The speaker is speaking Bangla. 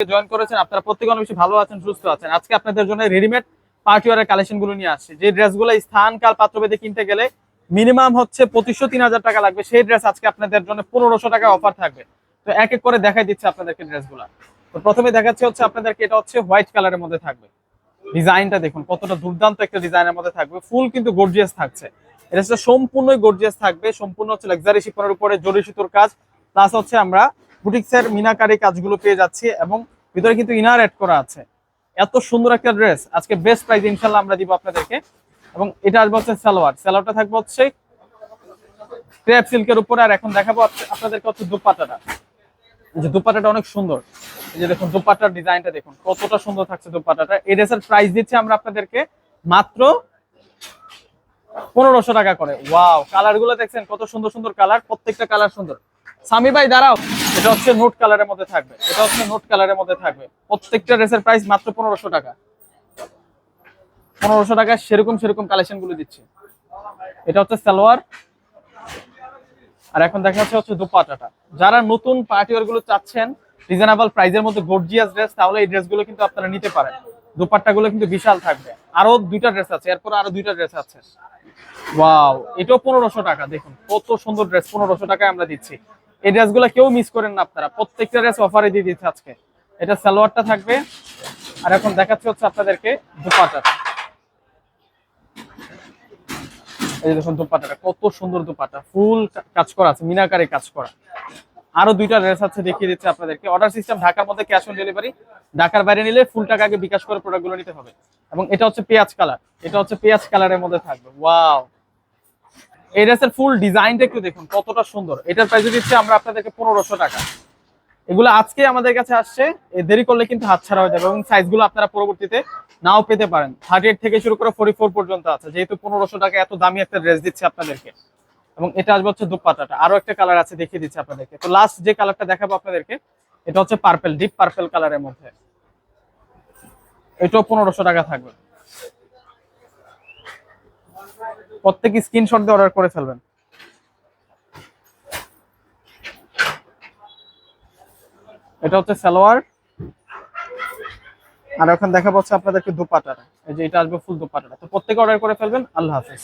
জয়েন করেছেন, আপনারা প্রত্যেকে অনেক বেশি ভালো আছেন, সুস্থ আছেন। আজকে আপনাদের জন্য রেডিমেড পার্টিওয়ারের কালেকশনগুলো নিয়ে আসছে। যে ড্রেসগুলো স্থান, কাল পাত্রভেদে কিনতে গেলে মিনিমাম হচ্ছে পঁচিশশো, তিন হাজার টাকা লাগবে। সেই ড্রেস আজকে আপনাদের জন্য পনেরোশো টাকা অফার থাকবে। তো এক এক করে দেখাই দিচ্ছে আপনাদেরকে ড্রেসগুলো। তো প্রথমে দেখাচ্ছে হচ্ছে আপনাদেরকে এটা হচ্ছে হোয়াইট কালারের মধ্যে থাকবে। ডিজাইনটা দেখুন, কতটা দুর্দান্ত একটা ডিজাইনের মধ্যে থাকবে। ফুল কিন্তু গর্জিয়াস থাকছে। এটা সম্পূর্ণই গর্জিয়াস থাকবে। সম্পূর্ণ হচ্ছে লাক্সারি শিপনের উপরে জরি সুতোর কাজ। প্লাস হচ্ছে আমরা বুটিক্সের মিনাকারি কাজগুলো পেয়ে যাচ্ছি এবং ভিতরে কিন্তু ইনার অ্যাড করা আছে। এত সুন্দর একটা ড্রেস আজকে বেস্ট প্রাইস ইনশাল্লাহ আমরা দিব আপনাদেরকে। এবং এটা আসবে হচ্ছে সালোয়ার। সালোয়ারটা থাকবে হচ্ছে ক্রেপ সিল্কের উপরে। আর এখন দেখাবো আপনাদেরকে হচ্ছে দুপাটাটা। যে দুপাটাটা অনেক সুন্দর। এই যে দেখুন, দুপাটার ডিজাইনটা দেখুন, কতটা সুন্দর থাকছে দুপাটাটা। এই ড্রেসের প্রাইস দিচ্ছি আমরা আপনাদেরকে মাত্র পনেরোশো টাকা করে। ওয়াও কালারগুলো দেখছেন, কত সুন্দর সুন্দর কালার প্রত্যেকটা কালার সুন্দর। সামি ভাই, দাঁড়াও। এটা হচ্ছে নোট কালারের মধ্যে থাকবে। এটা হচ্ছে নোট কালারের মধ্যে থাকবে। প্রত্যেকটা ড্রেসের প্রাইস মাত্র পনেরোশো টাকা। পনেরোশো টাকা সেরকম সেরকম কালেকশনগুলো দিচ্ছে। এটা হচ্ছে সালোয়ার। আর এখন দেখা যাচ্ছে হচ্ছে দুপাটাটা। যারা নতুন পার্টিওয়ারগুলো চাচ্ছেন রিজনেবল প্রাইসের মধ্যে গর্জিয়াস ড্রেস তাহলে এই ড্রেসগুলো কিন্তু আপনারা নিতে পারেন। দুপাট্টা গুলো কিন্তু বিশাল থাকবে। আরও দুইটা ড্রেস আছে, এরপর আরও দুইটা ড্রেস আছে। ওয়াও এটাও পনেরোশো টাকা, দেখুন। কত সুন্দর ড্রেস পনেরোশো টাকায় আমরা দিচ্ছি। এই ড্রেসগুলো কেউ মিস করেন না আপনারা। প্রত্যেকটা ড্রেস অফারে দিয়ে দিচ্ছে আজকে। এটা সালোয়ারটা থাকবে। আর এখন দেখাচ্ছে হচ্ছে আপনাদেরকে দুপাটা এই দেখুন দুপাটাটা, কত সুন্দর দুপাটা। ফুল কাজ করা আছে, মিনাকারে কাজ করা। আরও দুইটা ড্রেস আছে দেখিয়ে দিচ্ছে আপনাদেরকে। অর্ডার সিস্টেম ঢাকার মধ্যে ক্যাশ অন ডেলিভারি ঢাকার বাইরে নিলে ফুল টাকা আগে বিকাশ করে প্রোডাক্টগুলো নিতে হবে। এবং এটা হচ্ছে পেঁয়াজ কালার এটা হচ্ছে পেঁয়াজ কালারের মধ্যে থাকবে। ওয়াও ড্রেসের ফুল ডিজাইনটা একটু দেখুন, কতটা সুন্দর। এটার প্রাইস দিচ্ছে আমরা আপনাদেরকে পনেরোশো টাকা। এগুলো আজকে আমাদের কাছে আসছে, এ দেরি করলে কিন্তু হাতছাড়া হয়ে যাবে এবং সাইজগুলো আপনারা পরবর্তীতে নাও পেতে পারেন। থার্টি এইট থেকে শুরু করে ফোর্টি ফোর পর্যন্ত আছে, যেহেতু পনেরোশো টাকা এত দামি একটা ড্রেস দিচ্ছে আপনাদেরকে। এবং এটা আসবে হচ্ছে দুপাটাটা আরও একটা কালার আছে দেখিয়ে দিচ্ছে আপনাদেরকে। তো লাস্ট যে কালারটা দেখাবো আপনাদেরকে, এটা হচ্ছে পার্পেল ডিপ পার্পেল কালারের মধ্যে। এটাও পনেরোশো টাকা থাকবে। প্রত্যেক স্ক্রিনশট দিয়ে অর্ডার করে ফেলবেন। এটা হচ্ছে সালোয়ার। আর এখন দেখা পাচ্ছে আপনাদেরকে দুপাটাটা। এই যে এটা আসবে ফুল দুপাটাটা। তো প্রত্যেকে অর্ডার করে ফেলবেন। আল্লাহ হাফেজ।